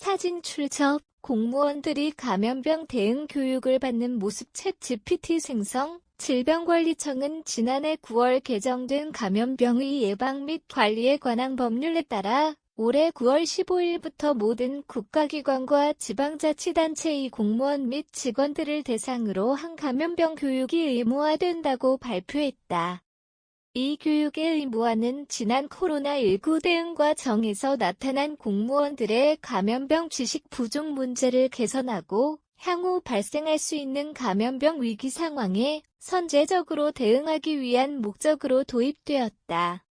사진 출처, 공무원들이 감염병 대응 교육을 받는 모습 챗 GPT 생성, 질병관리청은 지난해 9월 개정된 감염병의 예방 및 관리에 관한 법률에 따라 올해 9월 15일부터 모든 국가기관과 지방자치단체의 공무원 및 직원들을 대상으로 한 감염병 교육이 의무화된다고 발표했다. 이 교육의 의무화는 지난 코로나19 대응 과 정에서 나타난 공무원들의 감염병 지식 부족 문제를 개선하고 향후 발생할 수 있는 감염병 위기 상황에 선제적으로 대응하기 위한 목적으로 도입되었다.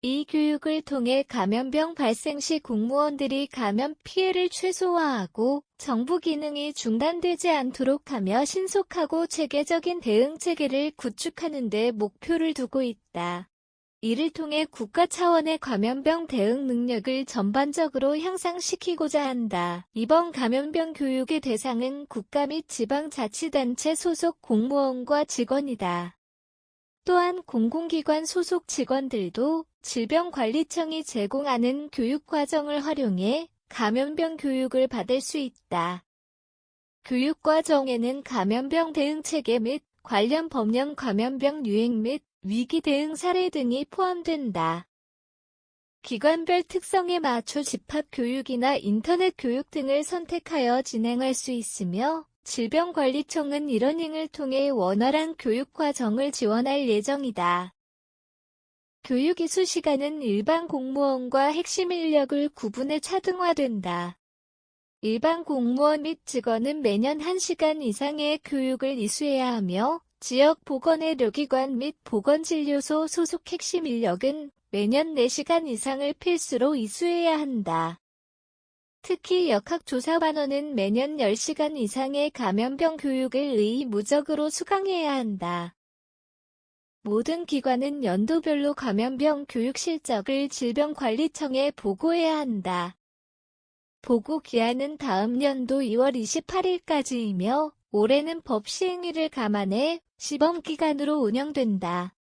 이 교육을 통해 감염병 발생 시 공무원들이 감염 피해를 최소화하고 정부 기능이 중단되지 않도록 하며 신속하고 체계적인 대응 체계를 구축하는 데 목표를 두고 있다. 이를 통해 국가 차원의 감염병 대응 능력을 전반적으로 향상시키고자 한다. 이번 감염병 교육의 대상은 국가 및 지방자치단체 소속 공무원과 직원이다. 또한 공공기관 소속 직원들도 질병관리청이 제공하는 교육과정을 활용해 감염병 교육을 받을 수 있다. 교육과정에는 감염병 대응 체계 및 관련 법령 감염병 유행 및 위기 대응 사례 등이 포함된다. 기관별 특성에 맞춰 집합 교육이나 인터넷 교육 등을 선택하여 진행할 수 있으며 질병관리청은 이러닝을 통해 원활한 교육 과정을 지원할 예정이다. 교육 이수 시간은 일반 공무원과 핵심 인력을 구분해 차등화된다. 일반 공무원 및 직원은 매년 1시간 이상의 교육을 이수해야 하며 지역 보건의료기관 및 보건진료소 소속 핵심 인력은 매년 4시간 이상을 필수로 이수해야 한다. 특히 역학조사반원은 매년 10시간 이상의 감염병 교육을 의무적으로 수강해야 한다. 모든 기관은 연도별로 감염병 교육 실적을 질병관리청에 보고해야 한다. 보고 기한은 다음 연도 2월 28일까지이며 올해는 법 시행일을 감안해 시범기간으로 운영된다.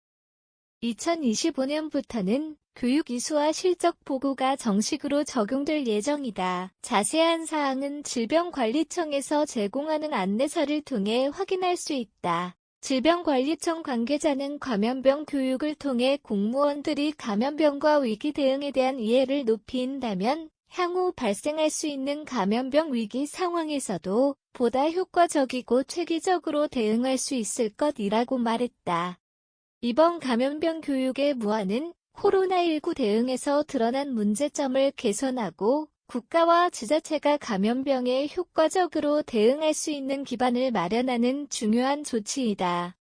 2025년부터는 교육 이수와 실적 보고가 정식으로 적용될 예정이다. 자세한 사항은 질병관리청에서 제공하는 안내서를 통해 확인할 수 있다. 질병관리청 관계자는 감염병 교육을 통해 공무원들이 감염병과 위기 대응에 대한 이해를 높인다면 향후 발생할 수 있는 감염병 위기 상황에서도 보다 효과적이고 체계적으로 대응할 수 있을 것이라고 말했다. 이번 감염병 교육의 무화는 코로나19 대응에서 드러난 문제점을 개선하고 국가와 지자체가 감염병에 효과적으로 대응할 수 있는 기반을 마련하는 중요한 조치이다.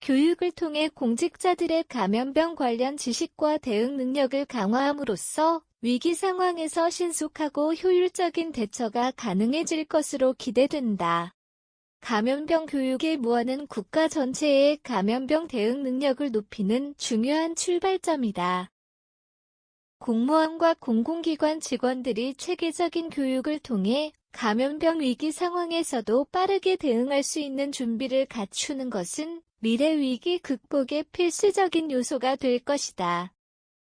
교육을 통해 공직자들의 감염병 관련 지식과 대응 능력을 강화함으로써 위기 상황에서 신속하고 효율적인 대처가 가능해질 것으로 기대된다. 감염병 교육의 무언은 국가 전체의 감염병 대응 능력을 높이는 중요한 출발점이다. 공무원과 공공기관 직원들이 체계적인 교육을 통해 감염병 위기 상황에서도 빠르게 대응할 수 있는 준비를 갖추는 것은 미래 위기 극복의 필수적인 요소가 될 것이다.